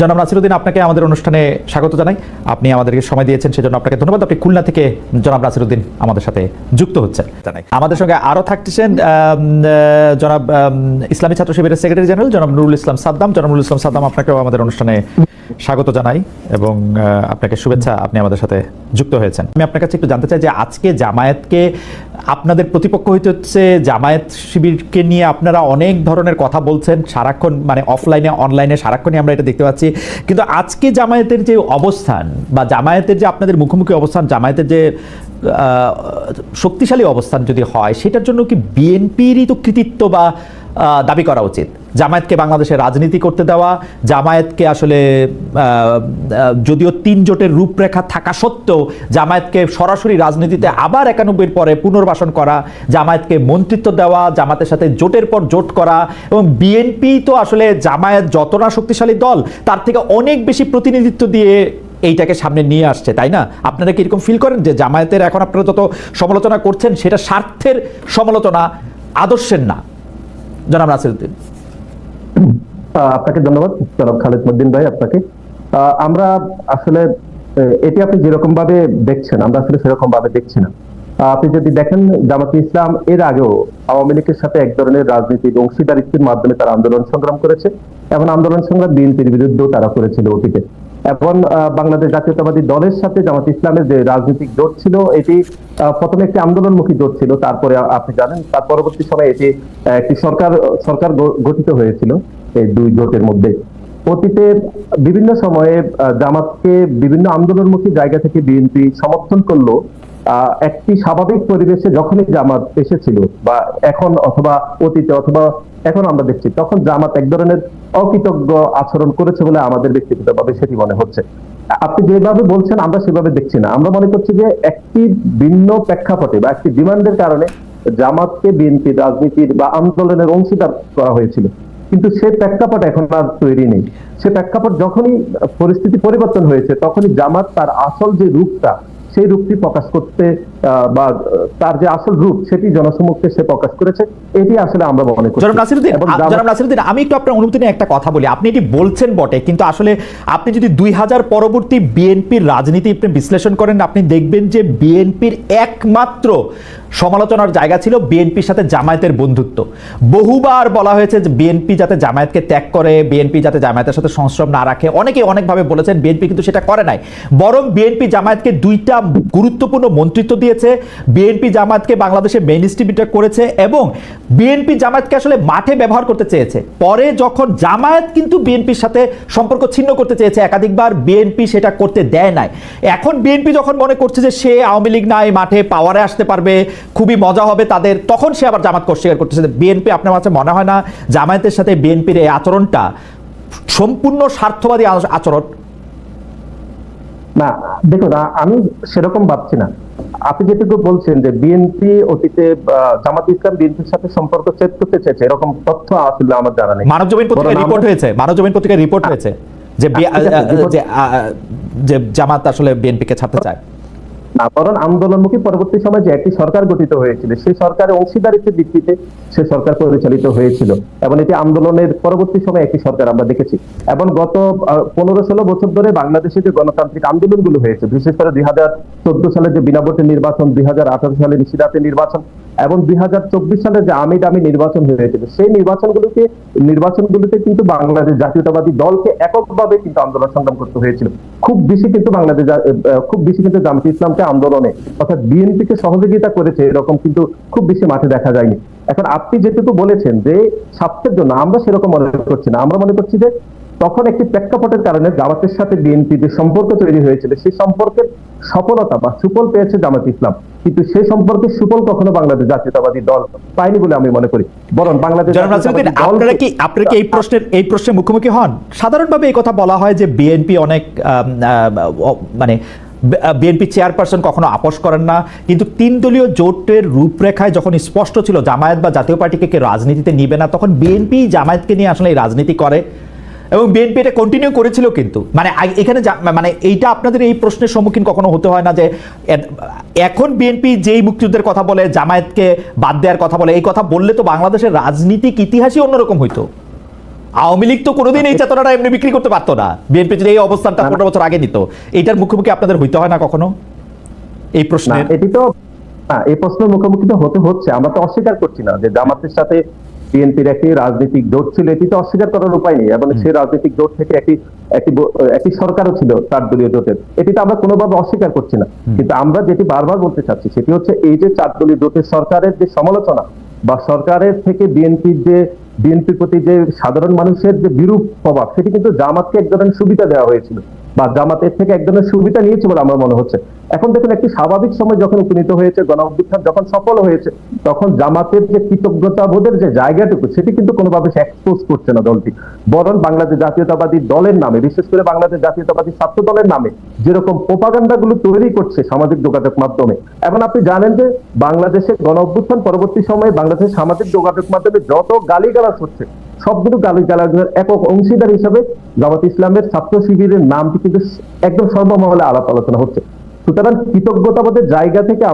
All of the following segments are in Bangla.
জনাব নাসিরুদ্দিন, আপনাকে আমাদের অনুষ্ঠানে স্বাগত জানাই। আপনি আমাদেরকে সময় দিয়েছেন, সেজন্য আপনাকে ধন্যবাদ। আপনি খুলনা থেকে জনাব নাসিরুদ্দিন আমাদের সাথে যুক্ত হচ্ছেন। জানাই। আমাদের সঙ্গে আরও থাকতেছেন জনাব ইসলামী ছাত্র শিবিরের সেক্রেটারি জেনারেল জনাব নুরুল ইসলাম সাদ্দাম। জনাব নুরুল ইসলাম সাদ্দাম, আপনাকেও আমাদের অনুষ্ঠানে স্বাগত জানাই এবং আপনাকে শুভেচ্ছা, আপনি আমাদের সাথে যুক্ত হয়েছেন। আমি আপনার কাছে একটু জানতে চাই যে আজকে জামায়াতকে আপনাদের প্রতিপক্ষ হইতে হচ্ছে জামায়াত শিবিরকে নিয়ে আপনারা অনেক ধরনের কথা বলছেন, সারাক্ষণ মানে অফলাইনে অনলাইনে সারাক্ষণই আমরা এটা দেখতে পাচ্ছি। কিন্তু আজকে জামায়াতের যে অবস্থান বা জামায়াতের যে আপনাদের মুখোমুখি অবস্থান, জামায়াতের যে শক্তিশালী অবস্থান যদি হয়, সেটার জন্য কি বিএনপিরই তো কৃতিত্ব বা দাবি করা উচিত। জামায়াতকে বাংলাদেশে রাজনীতি করতে দেওয়া, জামায়াতকে আসলে যদিও তিন জোটের রূপরেখা থাকা সত্ত্বেও জামায়াতকে সরাসরি রাজনীতিতে আবার একানব্বইয়ের পরে পুনর্বাসন করা, জামায়াতকে মন্ত্রিত্ব দেওয়া, জামাতের সাথে জোটের পর জোট করা এবং বিএনপি তো আসলে জামায়াত যত না শক্তিশালী দল, তার থেকে অনেক বেশি প্রতিনিধিত্ব দিয়ে এইটাকে সামনে নিয়ে আসছে, তাই না? আপনারা কি এরকম ফিল করেন যে জামায়াতের এখন আপনারা যত সমালোচনা করছেন, সেটা স্বার্থের সমালোচনা, আদর্শের না? জনাব নাসিরুদ্দিন আপনাকে ধন্যবাদ, জনাব খালেদ মদ্দিন ভাই, আপনাকে। আমরা আসলে এটি আপনি যেরকম ভাবে দেখছেন, আমরা আসলে সেরকম ভাবে দেখছি না। আপনি যদি দেখেন জামাতে ইসলাম এর আগেও আওয়ামী লীগের সাথে এক ধরনের রাজনীতিক অংশীদারিত্বের মাধ্যমে তারা আন্দোলন সংগ্রাম করেছে, এবং আন্দোলন সংগ্রাম বিএনপির বিরুদ্ধেও তারা করেছিল অতীতে। আহ, বাংলাদেশ জাতীয়তাবাদী দলের সাথে জামাত ইসলামের যে রাজনৈতিক জোট ছিল এটি প্রথমে একটি আন্দোলনমুখী জোট ছিল তারপরে আপনি জানেন তার পরবর্তী সময়ে এটি একটি সরকার সরকার গঠিত হয়েছিল এই দুই জোটের মধ্যে। অতীতে বিভিন্ন সময়ে জামাতকে বিভিন্ন আন্দোলনমুখী জায়গা থেকে বিএনপি সমর্থন করল একটি স্বাভাবিক পরিবেশে যখনই জামাত এসেছিল বা এখন অথবা অতীতে অথবা এখন আমরা দেখছি, তখন জামাত এক ধরনের অকৃতজ্ঞ আচরণ করেছে বলে আমাদের ব্যক্তিগতভাবে সেটি মনে হচ্ছে। আপনি যেভাবে বলছেন, আমরা সেভাবে দেখছি না। আমরা মনে করছি যে একটি ভিন্ন প্রেক্ষাপটে বা একটি ডিমান্ডের কারণে জামাতকে বিএনপি রাজনীতির বা আন্দোলনের অংশীদার করা হয়েছিল। কিন্তু সে প্রেক্ষাপট এখন আর তৈরি নেই। সে প্রেক্ষাপট যখনই পরিস্থিতি পরিবর্তন হয়েছে, তখনই জামাত তার আসল যে রূপটা সেই রূপটি প্রকাশ করতে বা তার যে আসল রূপ সেটি জনসমক্ষে সে প্রকাশ করেছে এটি আসলে আমরা মনে করি জনাব নাসিরুদ্দিন জনাব নাসিরুদ্দিন আমি একটু আপনার অনুমতি নিয়ে একটা কথা বলি। আপনি এটি বলছেন বটে কিন্তু আসলে আপনি যদি দুই হাজার পরবর্তী বিএনপির রাজনীতি আপনি বিশ্লেষণ করেন আপনি দেখবেন যে বিএনপির একমাত্র সমালোচনার জায়গা ছিল বিএনপির সাথে জামায়াতের বন্ধুত্ব। বহুবার বলা হয়েছে যে বিএনপি যাতে জামায়াতকে ত্যাগ করে বিএনপি যাতে জামায়াতের সাথে সংশ্রম না রাখে। অনেকে অনেকভাবে বলেছেন বিএনপি কিন্তু সেটা করে নাই। বরং বিএনপি জামায়াতকে দুইটা গুরুত্বপূর্ণ মন্ত্রিত্ব দিয়েছে। বিএনপি জামায়াতকে বাংলাদেশে মেইন স্ট্রিবিউটার করেছে এবং বিএনপি জামায়াতকে আসলে মাঠে ব্যবহার করতে চেয়েছে। পরে যখন জামায়াত কিন্তু বিএনপির সাথে সম্পর্ক ছিন্ন করতে চেয়েছে, একাধিকবার বিএনপি সেটা করতে দেয় নাই। এখন বিএনপি যখন মনে করছে যে সে আওয়ামী লীগ নাই, মাঠে পাওয়ারে আসতে পারবে, খুবই মজা হবে তাদের, তখন সে আবার জামাত অস্বীকার করতেছে। বিএনপি আপনার কাছে মনে হয় না জামায়াতের সাথে বিএনপির এই আচরণটা সম্পূর্ণ স্বার্থবাদী আচরণ? না, দেখুন আমি সেরকম ভাবছি না। আপনি যেটুকু বলছেন যে বিএনপি অতীতে জামাত ইসলাম বিএনপির সাথে সম্পর্ক সেট করতে চেয়েছে এরকম তথ্য আসলে আমার জানা নেই। মানব জমিন পত্রিকায় রিপোর্ট হয়েছে মানব জমিন পত্রিকায় রিপোর্ট হয়েছে যে বি- report- যে আ, যে জামাত আসলে বিএনপিকে ছাড়তে চায়। বরং আন্দোলনমুখী পরবর্তী সময় যে একটি সরকার গঠিত হয়েছিল, সেই সরকারের অংশীদারিত্বের ভিত্তিতে সে সরকার পরিচালিত হয়েছিল। এবং এটি আন্দোলনের পরবর্তী সময় একটি সরকার আমরা দেখেছি। এবং গত পনেরো ষোলো বছর ধরে বাংলাদেশে যে গণতান্ত্রিক আন্দোলনগুলো হয়েছে, বিশেষ করে দুই হাজার চোদ্দ সালে যে বিনা ভোটের নির্বাচন, দুই হাজার আঠারো সালে নিশিরাতের নির্বাচন, এবং দুই হাজার চব্বিশ সালে যে আমি দামি নির্বাচন হয়েছিল, সেই নির্বাচনগুলোকে, নির্বাচনগুলোতে কিন্তু বাংলাদেশ জাতীয়তাবাদী দলকে এককভাবে কিন্তু আন্দোলন সংগ্রাম করতে হয়েছিল। খুব বেশি কিন্তু বাংলাদেশ খুব বেশি কিন্তু জামাত ইসলামকে আন্দোলনে। অর্থাৎ বিএনপি কে সহযোগিতা করেছে এরকম কিন্তু খুব বেশি মাঠে দেখা যায়নি। এখন আপনি যেটুকু বলেছেন যে স্বার্থের জন্য আমরা সেরকম মনে করছি না। আমরা মনে করছি যে তখন একটি প্রেক্ষাপটের কারণে জামাতের সাথে বিএনপি যে সম্পর্ক তৈরি হয়েছিল সেই সম্পর্কের সফলতা বা সুফল পেয়েছে জামাত ইসলাম। কিন্তু সেই সম্পর্কে সুফল কখনো বাংলাদেশ জাতীয়তাবাদী দল পায়নি বলে আমি মনে করি। বরং বাংলাদেশ আপনারা কি আপনারা কি এই প্রশ্নের এই প্রশ্নের মুখোমুখি হন? সাধারণভাবে এই কথা বলা হয় যে বিএনপি অনেক মানে বিএনপি চেয়ারপারসন কখনো আপোষ করেন না। কিন্তু তিন দলীয় জোটের রূপরেখায় যখন স্পষ্ট ছিল জামায়াত বা জাতীয় পার্টিকে কে রাজনীতিতে নিবে না, তখন বিএনপি জামায়াতকে নিয়ে আসলে এই রাজনীতি করে। এবং বিএনপি এটা কন্টিনিউ করেছিল কিন্তু। মানে এখানে মানে এইটা আপনাদের এই প্রশ্নের সম্মুখীন কখনো হতে হয় না যে এখন বিএনপি যেই মুক্তিযুদ্ধের কথা বলে, জামায়াতকে বাদ দেওয়ার কথা বলে, এই কথা বললে তো বাংলাদেশের রাজনীতিক ইতিহাসই অন্যরকম হইতো। আওয়ামী লীগ তো কোনোদিন এই চেতনাটা এমনি বিক্রি করতে পারতো না। বিএনপি যদি এই অবস্থানটা। পনেরো বছর আগে নিত এইটার মুখোমুখি আপনাদের হইতে হয় না কখনো? এই এটি তো এই প্রশ্নের মুখোমুখি তো হতে হচ্ছে। আমরা তো অস্বীকার করছি না যে জামাতের সাথে বিএনপির একটি রাজনৈতিক জোট ছিল। এটি তো অস্বীকার করার উপায় নেই। এবং সেই রাজনৈতিক জোট থেকে একটি একটি একটি সরকারও ছিল চার দলীয় জোটের। এটি তো আমরা কোনোভাবে অস্বীকার করছি না। কিন্তু আমরা যেটি বারবার বলতে চাচ্ছি সেটি হচ্ছে এই যে চার দলীয় জোটের সরকারের যে সমালোচনা বা সরকারের থেকে বিএনপির যে বিএনপির প্রতি যে সাধারণ মানুষের যে বিরূপ প্রভাব, সেটি কিন্তু জামাতকে এক ধরনের সুবিধা দেওয়া হয়েছিল। বা জামাতের থেকে এক ধরনের সুবিধা নিয়েছে বলে আমার মনে হচ্ছে। এখন দেখুন, একটি স্বাভাবিক সময় যখন উপনীত হয়েছে গণ অভ্যুত্থান যখন সফল হয়েছে, তখন জামাতের যে কৃতজ্ঞতা বোধের যে জায়গাটুকু, সেটি কিন্তু কোনোভাবে সে এক্সপোজ করছে না দলটি। বরং বাংলাদেশ জাতীয়তাবাদী দলের নামে, বিশেষ করে বাংলাদেশ জাতীয়তাবাদী ছাত্র দলের নামে, যেরকম প্রোপাগান্ডা গুলো তৈরি করছে সামাজিক যোগাযোগ মাধ্যমে। এখন আপনি জানেন যে বাংলাদেশের গণ অভ্যুত্থান পরবর্তী সময়ে বাংলাদেশের সামাজিক যোগাযোগ মাধ্যমে যত গালিগালাজ হচ্ছে সবগুলো গালিগালাজের একক অংশীদার হিসাবে জামাত ইসলামের ছাত্র শিবিরের নামটি কিন্তু একদম সর্বমহলে আলাপ আলোচনা হচ্ছে। সুতরাং কৃতজ্ঞতাবোধের জায়গা থেকে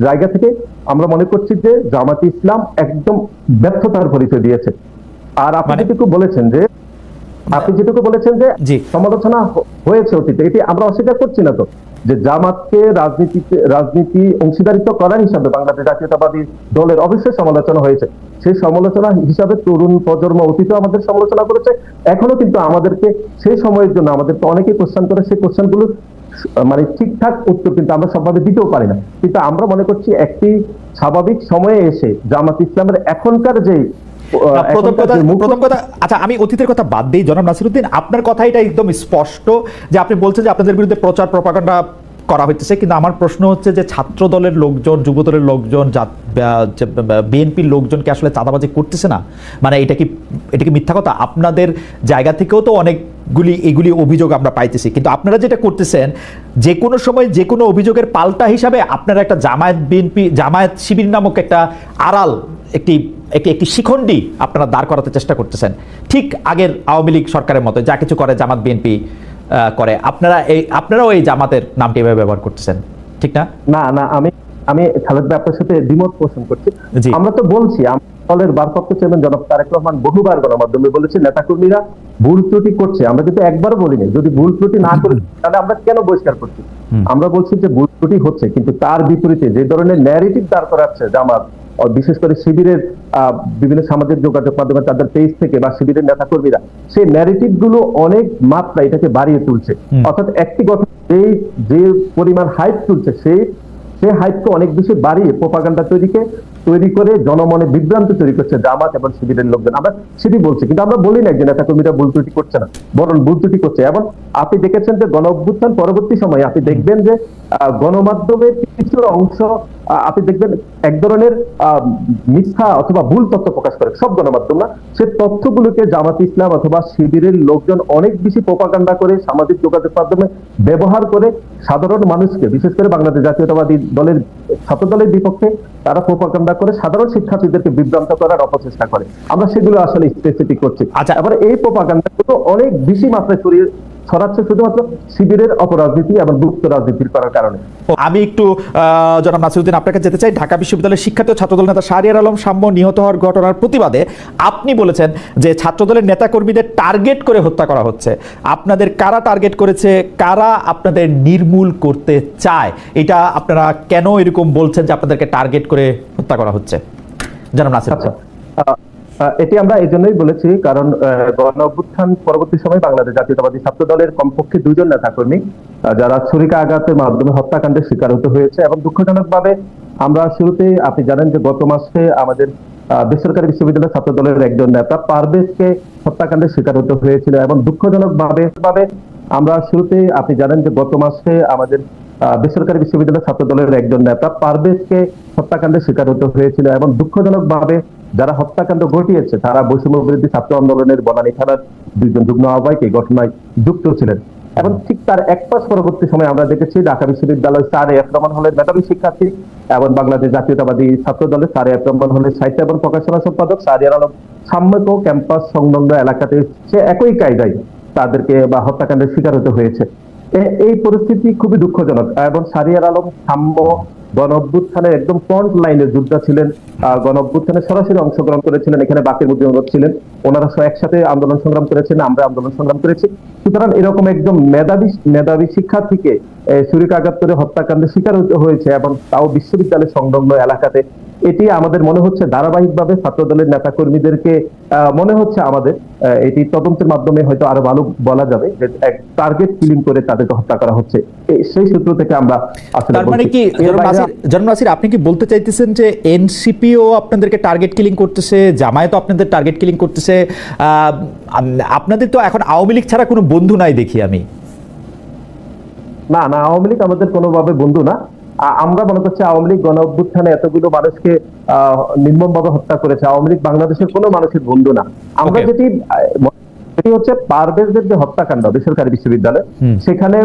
জায়গা থেকে আমরা মনে করছি যে জামাত ইসলাম একদম ব্যর্থতার পরিচয় দিয়েছে। আর আপনি মানে- যেটুকু বলেছেন যে আপনি যেটুকু বলেছেন যে সমালোচনা হয়েছে অতীতে এটি আমরা অস্বীকার করছি না তো। যে জামাতকে রাজনীতিতে, রাজনীতি অংশীদারিত্ব করার হিসাবে বাংলাদেশ জাতীয়তাবাদী দলের অবশ্যই সমালোচনা হয়েছে। সেই সমালোচনা হিসাবে তরুণ প্রজন্ম অতীতে আমাদের সমালোচনা করেছে। এখনও কিন্তু আমাদেরকে সেই সময়ের জন্য আমাদেরকে অনেকেই কোশ্চেন করে। সেই কোশ্চেনগুলো মানে ঠিকঠাক উত্তর কিন্তু আমরা সবভাবে দিতেও পারি না। কিন্তু আমরা মনে করছি একটি স্বাভাবিক সময়ে এসে জামাত ইসলামের এখনকার যে প্রথম কথা প্রথম কথা আচ্ছা আমি অতীতের কথা বাদ দিই জনাব নাসিরুদ্দিন। আপনার কথা এটা একদম স্পষ্ট যে আপনি বলছেন যে আপনাদের বিরুদ্ধে প্রচার প্রপাগান্ডা করা হইতেছে কিন্তু আমার প্রশ্ন হচ্ছে যে ছাত্র দলের লোকজন যুব দলের লোকজন বিএনপির লোকজনকে আসলে চাঁদাবাজি করতেছে না? মানে এটা কি এটা কি মিথ্যা কথা? আপনাদের জায়গা থেকেও তো অনেকগুলি এগুলি অভিযোগ আমরা পাইতেছি। কিন্তু আপনারা যেটা করতেছেন যে কোনো সময় যে কোনো অভিযোগের পাল্টা হিসাবে আপনারা একটা জামায়াত বিএনপি জামায়াত শিবির নামক একটা আড়াল একটি একটি একটি শিখণ্ডি আপনারা দাঁড় করাতে চেষ্টা করতেছেন। ঠিক আগের আওয়ামী লীগ সরকারের মতো যা কিছু করে জামাত বিএনপি করে। আপনারা এই আপনারাও এই জামাতের নামটি এভাবে ব্যবহার করতেছেন। ঠিক না? না না আমি আমি খালেদ ভাই আপনার সাথে দ্বিমত পোষণ করছি। আমরা তো বলছি দলের ভারপ্রাপ্ত চেয়ারম্যান জনাব তারেক রহমান বহুবার গণমাধ্যমে বলেছে নেতাকর্মীরা ভুল ত্রুটি করছে। আমরা কিন্তু একবারও বলিনি যদি ভুল ত্রুটি না করে তাহলে আমরা কেন বহিষ্কার করছি? আমরা বলছি যে ভুল ত্রুটি হচ্ছে কিন্তু তার বিপরীতে যে ধরনের ন্যারেটিভ দাঁড় করাচ্ছে জামাত বিশেষ করে শিবিরের আহ, বিভিন্ন সামাজিক যোগাযোগ মাধ্যমে তাদের পেজ থেকে বা শিবিরের নেতাকর্মীরা সেই ন্যারেটিভগুলো অনেক মাত্রা এটাকে বাড়িয়ে তুলছে। অর্থাৎ একটি গঠন যে যে পরিমাণ হাইপ তুলছে সেই সেই হাইপকে অনেক বেশি বাড়িয়ে প্রোপাগান্ডা তৈরিকে তৈরি করে জনমনে বিভ্রান্তি তৈরি করছে জামাত এবং শিবিরের লোকজন। আমরা সেটি বলছি, কিন্তু আমরা বলি না যে নেতা কর্মীরা ভুল ত্রুটি করছে না, বরং ভুল ত্রুটি করছে। এবং আপনি দেখেছেন যে গণ অভ্যুত্থান পরবর্তী সময়ে আপনি দেখবেন যে গণমাধ্যমের কিছু অংশ আপনি দেখবেন এক ধরনের মিথ্যা অথবা ভুল তথ্য প্রকাশ করে। সব গণমাধ্যম না সে তথ্যগুলোকে জামাত ইসলাম অথবা শিবিরের লোকজন অনেক বেশি প্রোপাগান্ডা করে সামাজিক যোগাযোগ মাধ্যমে ব্যবহার করে সাধারণ মানুষকে, বিশেষ করে বাংলাদেশ জাতীয়তাবাদী দলের ছাত্র দলের বিপক্ষে, তারা প্রোপাগান্ডা করে সাধারণ শিক্ষার্থীদেরকে বিভ্রান্ত করার অপচেষ্টা করে আমরা সেগুলো আসলে স্পেসিফিক করছি আচ্ছা। এবার এই প্রোপাগান্ডা গুলো অনেক বেশি মাত্রায় ছড়িয়ে ছড়াচ্ছে শুধুমাত্র শিবিরের অপরাজনীতি এবং গুপ্ত রাজনীতির করার কারণে। আমি একটু জনাব নাসিরুদ্দিন আপনাকে যেতে চাই। ঢাকা বিশ্ববিদ্যালয়ের শিক্ষার্থী ছাত্রদল নেতা শাহরিয়ার আলম সাম্য নিহত হওয়ার ঘটনার প্রতিবাদে আপনি বলেছেন যে ছাত্রদলের নেতাকর্মীদের টার্গেট করে হত্যা করা হচ্ছে। আপনাদের কারা টার্গেট করেছে? কারা আপনাদের নির্মূল করতে চায়? এটা আপনারা কেন এরকম বলছেন যে আপনাদেরকে টার্গেট করে হত্যা করা হচ্ছে? জনাব নাসির আচ্ছা। এটি আমরা এই জন্যই বলেছি কারণ গণ অভ্যুত্থান পরবর্তী সময় বাংলাদেশ জাতীয়তাবাদী ছাত্র দলের কমপক্ষে দুইজন নেতাকর্মী আহ, যারা ছুরিকা আঘাতের মাধ্যমে হত্যাকাণ্ডের শিকার হতে হয়েছে এবং দুঃখজনকভাবে আমরা শুরুতে আপনি জানেন যে গত মাসে আমাদের বেসরকারি বিশ্ববিদ্যালয়ের ছাত্র দলের একজন নেতা পারভেজকে হত্যাকাণ্ডের শিকার হতে হয়েছিল এবং দুঃখজনকভাবে ভাবে আমরা শুরুতে আপনি জানেন যে গত মাসে আমাদের বেসরকারি বিশ্ববিদ্যালয়ের ছাত্র দলের একজন নেতা পারভেজকে হত্যাকাণ্ডের শিকার হতে হয়েছিল এবং দুঃখজনকভাবে যারা হত্যাকাণ্ড ঘটিয়েছে, তারা বৈষম্য বিরোধী ছাত্র আন্দোলনের বনানী থানার দুইজন যুগ্ম আহ্বায়ক এই ঘটনায় যুক্ত ছিলেন। এবং ঠিক তার এক মাস পরবর্তী সময় আমরা দেখেছি ঢাকা বিশ্ববিদ্যালয় স্যার এফ রহমান হলের মেধাবী শিক্ষার্থী এবং বাংলাদেশ জাতীয়তাবাদী ছাত্র দলের স্যার এফ রহমান হলের সাহিত্য এবং প্রকাশনা সম্পাদক সারিয়ার আলম সাম্যক ক্যাম্পাস সংলগ্ন এলাকাতে সে একই কায়দায় তাদেরকে বা হত্যাকাণ্ডের শিকার হতে হয়েছে। এই পরিস্থিতি খুবই দুঃখজনক এবং সারিয়ার আলম সাম্য গণ অভ্যুত্থানের একদম ফ্রন্ট লাইনে যোদ্ধা ছিলেন গণ অভ্যুত্থানে সরাসরি অংশগ্রহণ করেছিলেন, এখানে বাকির মধ্যে ছিলেন। ওনারা একসাথে আন্দোলন সংগ্রাম করেছেন, আমরা আন্দোলন সংগ্রাম করেছি। সুতরাং এরকম একদম মেধাবী মেধাবী শিক্ষার্থীকে ছুরিকাঘাত করে হত্যাকাণ্ডের শিকার হয়েছে এবং তাও বিশ্ববিদ্যালয় সংলগ্ন এলাকাতে। এটি আমাদের মনে হচ্ছে ধারাবাহিকভাবে ছাত্র দলের নেতা কর্মীদেরকে মনে হচ্ছে আমাদের এটি তদন্তের মাধ্যমে হয়তো আরও ভালো বলা যাবে যে এক টার্গেট কিলিং করে তাদেরকে হত্যা করা হচ্ছে। সেই সূত্র থেকে আমরা আসলে তার মানে কি আপনি কি বলতে চাইতেছেন যে এনসিপিও আপনাদেরকে টার্গেট কিলিং করতেছে জামায়াতও আপনাদের টার্গেট কিলিং করতেছে? আহ, আপনাদের তো এখন আওয়ামী লীগ ছাড়া কোনো বন্ধু নাই দেখি আমি। না না আওয়ামী লীগ আমাদের কোনোভাবে বন্ধু না। আমরা মনে করছি আওয়ামী লীগ গণ অভ্যুত্থানে এতগুলো মানুষকে নির্মম ভাবে হত্যা করেছে। আওয়ামী লীগ বাংলাদেশের কোনো মানুষের বন্ধু না। আমরা যেটি সেটি হচ্ছে যে হত্যাকাণ্ড বেসরকারি বিশ্ববিদ্যালয় সেখানে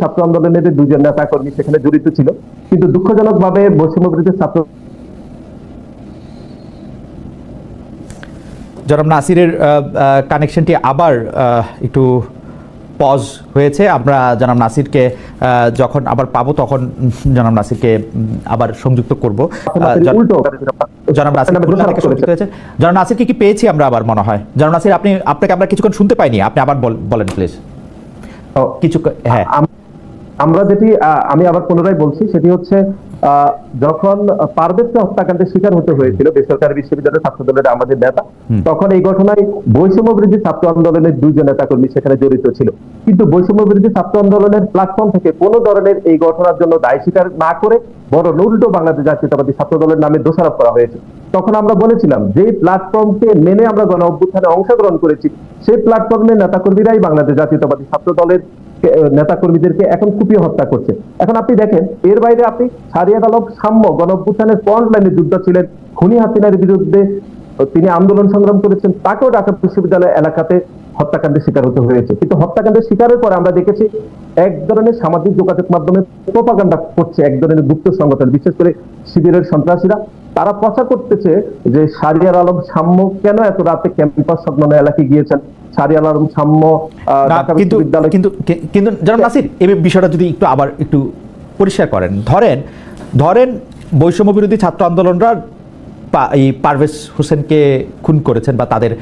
ছাত্র আন্দোলনের দুজন নেতা কর্মী সেখানে জড়িত ছিল। কিন্তু দুঃখজনক ভাবে বৈষম্য ছাত্র জনাব নাসিরের কানেকশনটি আবার একটু পজ হয়েছে। আমরা জনাব নাসিরকে যখন আবার পাবো তখন জানাম জনাব নাসিরকে আবার সংযুক্ত করব। জানাম জনাব নাসির সংযুক্ত হয়েছে। জনাব নাসিরকে কি পেয়েছি আমরা আবার মনে হয়? জনাব নাসির আপনি আপনাকে আমরা কিছুক্ষণ শুনতে পাইনি। আপনি আবার বল- বলেন প্লিজ ও, কিছু হ্যাঁ। আমরা যেটি আমি আবার পুনরায় বলছি সেটি হচ্ছে যখন পারভেজকে হত্যাকাণ্ডের শিকার হতে হয়েছিল বেসরকারি বিশ্ববিদ্যালয়ের ছাত্র দলের আমাদের নেতা তখন এই ঘটনায় বৈষম্য বিরোধী ছাত্র আন্দোলনের দুইজন নেতা কর্মী সেখানে জড়িত ছিল। কিন্তু বৈষম্য বিরোধী ছাত্র আন্দোলনের প্ল্যাটফর্ম থেকে কোনো ধরনের এই ঘটনার জন্য দায় স্বীকার না করে বরং উল্টো বাংলাদেশ জাতীয়তাবাদী ছাত্র দলের নামে দোষারোপ করা হয়েছে। তখন আমরা বলেছিলাম যে প্ল্যাটফর্মকে মেনে আমরা গণ অভ্যুত্থানে অংশগ্রহণ করেছি সেই প্ল্যাটফর্মের নেতাকর্মীরাই বাংলাদেশ জাতীয়তাবাদী ছাত্র দলের নেতা কর্মীদেরকে এখন কুপিয়ে হত্যা করছে। এখন আপনি দেখেন, এর বাইরে আপনি সারিয়াদ আলম সাম্য গণ অভ্যুত্থানের ফ্রন্ট লাইনে যুদ্ধ ছিলেন, খুনি হাসিনার বিরুদ্ধে তিনি আন্দোলন সংগ্রাম করেছেন, তাকেও ঢাকা বিশ্ববিদ্যালয় এলাকাতে হত্যাকাণ্ডের শিকার হতে হয়েছে। কিন্তু হত্যাকাণ্ডের শিকারের পরে আমরা দেখেছি এক ধরনের সামাজিক যোগাযোগ মাধ্যমে প্রপাগান্ডা করছে এক ধরনের গুপ্ত সংগঠন, বিশেষ করে শিবিরের সন্ত্রাসীরা। তারা প্রচার করতেছে যে সারিয়ার আলম সাম্য কেন এত রাতে ক্যাম্পাস সংলগ্ন এলাকায় গিয়েছেন? সারিয়ার আলম সাম্য কিন্তু কিন্তু কিন্তু জনাব নাসির এই বিষয়টা যদি একটু আবার একটু পরিষ্কার করেন। ধরেন ধরেন বৈষম্য বিরোধী ছাত্র আন্দোলনরা এই পারভেজ হোসেনকে খুন করেছেন বা তাদের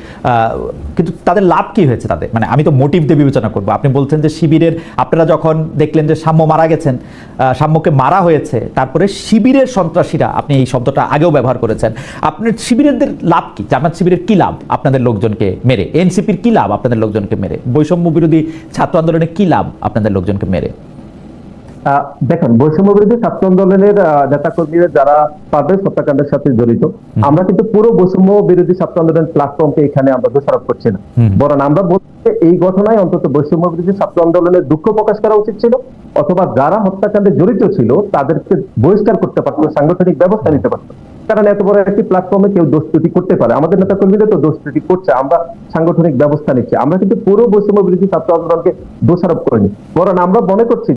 কিন্তু তাদের লাভ কি হয়েছে তাদের? মানে আমি তো মোটিভ দিয়ে বিবেচনা করব। আপনি বলছেন যে শিবিরের, আপনারা যখন দেখলেন যে সাম্য মারা গেছেন সাম্যকে মারা হয়েছে, তারপরে শিবিরের সন্ত্রাসীরা, আপনি এই শব্দটা আগেও ব্যবহার করেছেন, আপনার শিবিরেরদের লাভ কি? জামাত শিবিরের কি লাভ আপনাদের লোকজনকে মেরে? এনসিপির কি লাভ আপনাদের লোকজনকে মেরে? বৈষম্য বিরোধী ছাত্র আন্দোলনের কি লাভ আপনাদের লোকজনকে মেরে? দেখেন বৈষম্য বিরোধী ছাত্র আন্দোলনের নেতা কর্মীরা যারা পারভেজ হত্যাকাণ্ডের সাথে জড়িত আমরা কিন্তু পুরো বৈষম্য বিরোধী ছাত্র আন্দোলন প্ল্যাটফর্মকে এখানে আমরা দোষারোপ করছি না। বরং আমরা বলছি এই ঘটনায় অন্তত বৈষম্য বিরোধী ছাত্র আন্দোলনের দুঃখ প্রকাশ করা উচিত ছিল অথবা যারা হত্যাকাণ্ডে জড়িত ছিল তাদেরকে বহিষ্কার করতে পারতো সাংগঠনিক ব্যবস্থা নিতে পারতো। কারণ এত বড় একটি প্ল্যাটফর্মে কেউ দোষ ত্রুটি করতে পারে। আমাদের নেতা কর্মীরা তো দোষ ত্রুটি করছে আমরা সাংগঠনিক ব্যবস্থা নিচ্ছি। আমরা কিন্তু পুরো বৈষম্য বিরোধী ছাত্র আন্দোলনকে দোষারোপ করিনি। বরং আমরা মনে করছি